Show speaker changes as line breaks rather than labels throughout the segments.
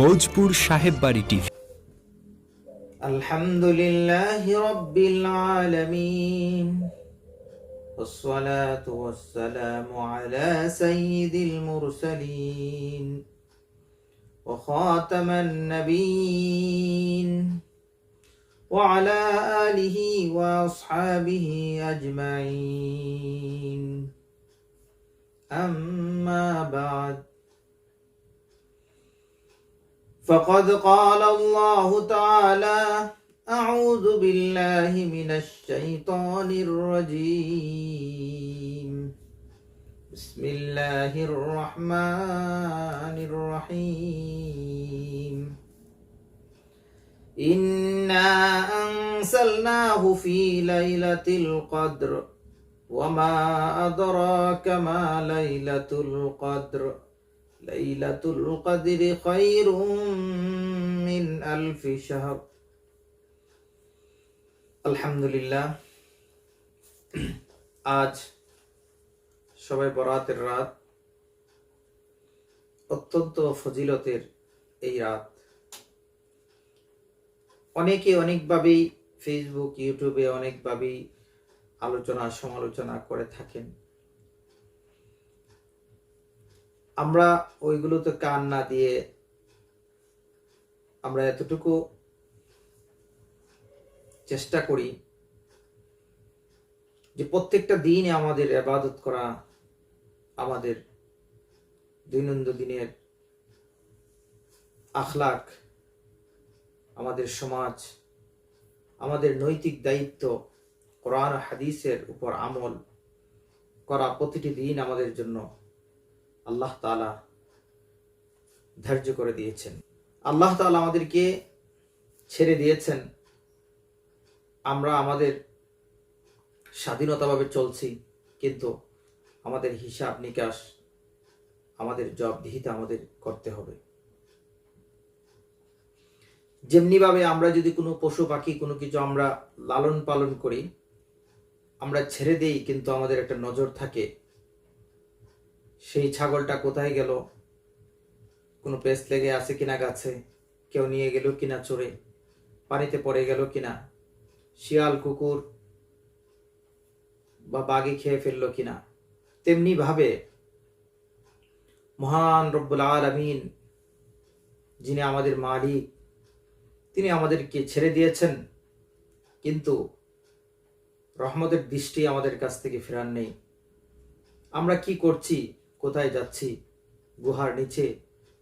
মৌজপুর সাহেব বাড়ি টিভি
الحمد لله رب العالمين والصلاة والسلام على سيد المرسلين وخاتم النبيين وعلى آله وأصحابه أجمعين أما بعد فقد قال الله تعالى أعوذ بالله من الشيطان الرجيم. بسم الله الرحمن الرحيم. إنا أنزلناه في ليلة القدر وما أدراك ما ليلة القدر. আলহামদুলিল্লাহ, আজ সবাই বরাতের রাত। অত্যন্ত ফজিলতের এই রাত। অনেকে অনেকভাবেই ফেসবুক ইউটিউবে অনেকভাবেই আলোচনা সমালোচনা করে থাকেন। আমরা ওইগুলোতে কান না দিয়ে আমরা এতটুকু চেষ্টা করি যে প্রত্যেকটা দিনে আমাদের আবাদত করা আমাদের দৈনন্দিন দিনের আখলাক আমাদের সমাজ, আমাদের নৈতিক দায়িত্ব, কোরআন হাদিসের উপর আমল করা প্রতিটি দিন আমাদের জন্য আল্লাহ তালা ধার্য করে দিয়েছেন। আল্লাহ তালা আমাদেরকে ছেড়ে দিয়েছেন। আমরা আমাদের স্বাধীনতাভাবে চলছি, কিন্তু আমাদের হিসাব নিকাশ, আমাদের জবাবদিহিতা আমাদের করতে হবে। যেমনিভাবে আমরা যদি কোনো পশু পাখি, কোনো কিছু আমরা লালন পালন করি, আমরা ছেড়ে দেই, কিন্তু আমাদের একটা নজর থাকে সেই ছাগলটা কোথায় গেল? কোনো পেস্ট লেগে আছে কিনা গাছে? কেউ নিয়ে গেল কিনা চড়ে পানিতে পড়ে গেল কিনা? শিয়াল, কুকুর বা বাঘে খেয়ে ফেলল কিনা? তেমনি ভাবে মহান রব্বুল আলমিন, যিনি আমাদের মালিক, তিনি আমাদেরকে ছেড়ে দিয়েছেন, কিন্তু রহমতের দৃষ্টি আমাদের কাছ থেকে ফেরার নেই। আমরা কি করছি? কোথায় যাচ্ছি? গুহার নিচে,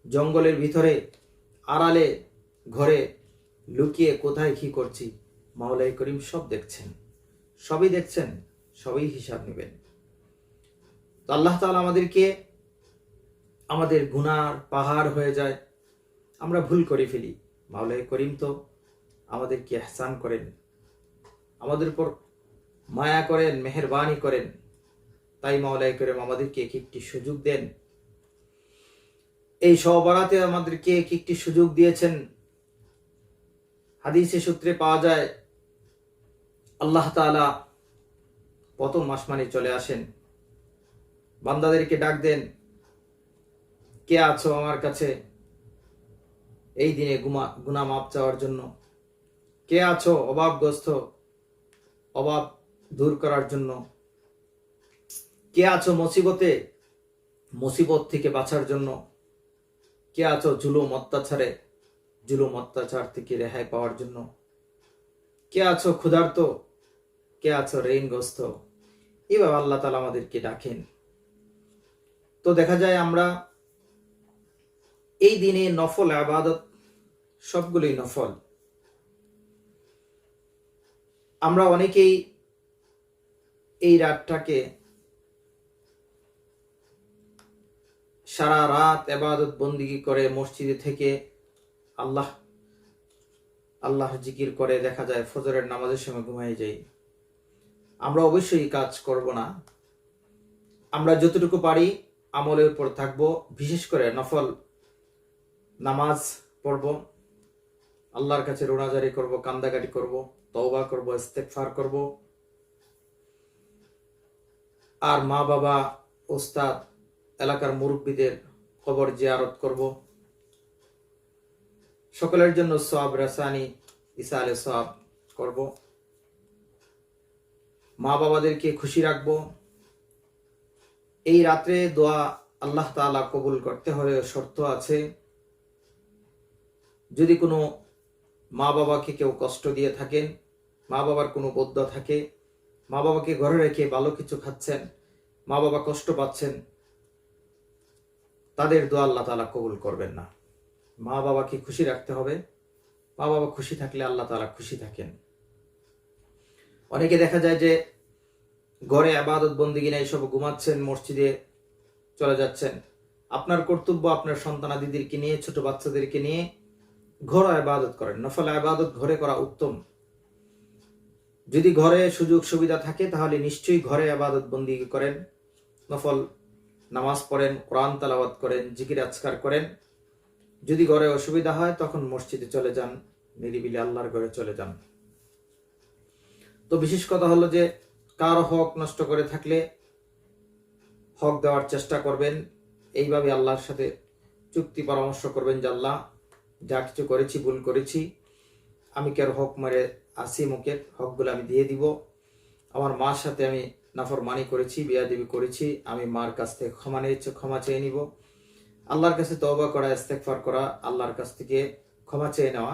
জঙ্গলের ভিতরে, আড়ালে, ঘরে লুকিয়ে কোথায় কি করছি? মাওলাই করিম সব দেখছেন। সবই দেখছেন, সবই হিসাব নেবেন। তো আল্লাহ তাআলা আমাদেরকে আমাদের গুনার পাহাড় হয়ে যায়। আমরা ভুল করে ফেলি। মাওলাই করিম তো আমাদেরকে এহসান করেন। আমাদের উপর মায়া করেন, মেহরবানি করেন। তাই মাওলাই করিম আমাদেরকে এক একটি সুযোগ দেন। এই সবরাতে আমাদেরকে এক একটি সুযোগ দিয়েছেন। হাদিসে সূত্রে পাওয়া যায়, আল্লাহ তাআলা প্রথম মানে চলে আসেন। বান্দাদেরকে ডাক দেন, কে আছো আমার কাছে? এই দিনে গুমা গুনা মাপ চাওয়ার জন্য। কে আছো অভাবগ্রস্ত? অভাব দূর করার জন্য। কে আছো মুসিবতে? মুসিবত থেকে বাঁচার জন্য কে আছো জুলুম অত্যাচারে? জুলুম অত্যাচার থেকে রেহাই পাওয়ার জন্য কে আছো ক্ষুধার্ত? কে আছো ঋণগ্রস্ত? এভাবে আল্লাহ তালা আমাদেরকে ডাকেন। তো দেখা যায় আমরা এই দিনে নফল আবাদত সবগুলোই নফল। আমরা অনেকেই এই রাতটাকে সারা রাত এবাদত বন্দিগি করে মসজিদে থেকে আল্লাহ আল্লাহ জিকির করে দেখা যায় ফজরের নামাজের সময় ঘুমাই যাই আমরা অবশ্যই কাজ করব না। আমরা যতটুকু পারি আমলের উপর থাকব, বিশেষ করে নফল নামাজ পড়ব, আল্লাহর কাছে রোনাজারি করব, কান্দাকাটি করব, তওবা করব ইস্তেকফার করব। আর মা বাবা ওস্তাদ এলাকার মুরব্বীদের কবর জিয়ারত করব। সকলের জন্য সব রাসানি ইসা আলে সব করব। মা বাবাদেরকে খুশি রাখব। এই রাত্রে দোয়া আল্লাহ তাআলা কবুল করতে হলে শর্ত আছে। যদি কোনো মা বাবাকে কেউ কষ্ট দিয়ে থাকেন, মা বাবার কোনো বদ্ধ থাকে, মা বাবাকে ঘরে রেখে ভালো কিছু খাচ্ছেন, মা বাবা কষ্ট পাচ্ছেন তাদের দোয়া আল্লাহ তাআলা কবুল করবেন না। মা বাবাকে খুশি রাখতে হবে। মা বাবা খুশি থাকলে আল্লাহ তালা খুশি থাকেন। অনেকে দেখা যায় যে ঘরে আবাদত বন্দিগি নাই সব ঘুমাচ্ছেন, মসজিদে চলে যাচ্ছেন। আপনার কর্তব্য আপনার সন্তানাদিদেরকে নিয়ে, ছোট বাচ্চাদেরকে নিয়ে ঘর আবাদত করেন। নফল আবাদত ঘরে করা উত্তম। যদি ঘরে সুযোগ সুবিধা থাকে তাহলে নিশ্চয়ই ঘরে আবাদত বন্দি করেন। নফল নামাজ পড়েন, কোরআন তালাবাদ করেন, জিকির আজকার করেন। যদি ঘরে অসুবিধা হয়, তখন মসজিদে চলে যান, নিরিবিলি আল্লাহর ঘরে চলে যান। তো বিশেষ কথা হলো যে, কারও হক নষ্ট করে থাকলে হক দেওয়ার চেষ্টা করবেন। এইভাবে আল্লাহর সাথে চুক্তি পরামর্শ করবেন যে, আল্লাহ, যা কিছু করেছি, ভুল করেছি, আমি কার হক মারে আসি মুখের? হকগুলো আমি দিয়ে দিব। আমার মার সাথে আমি নাফরমানি করেছি, বিয়াদিবি করেছি, আমি মার কাছ থেকে ক্ষমা নিয়েছে, ক্ষমা চেয়ে নিব। আল্লাহর কাছে তবা করা ইস্তেকফার করা, আল্লাহর কাছ থেকে ক্ষমা চেয়ে নেওয়া।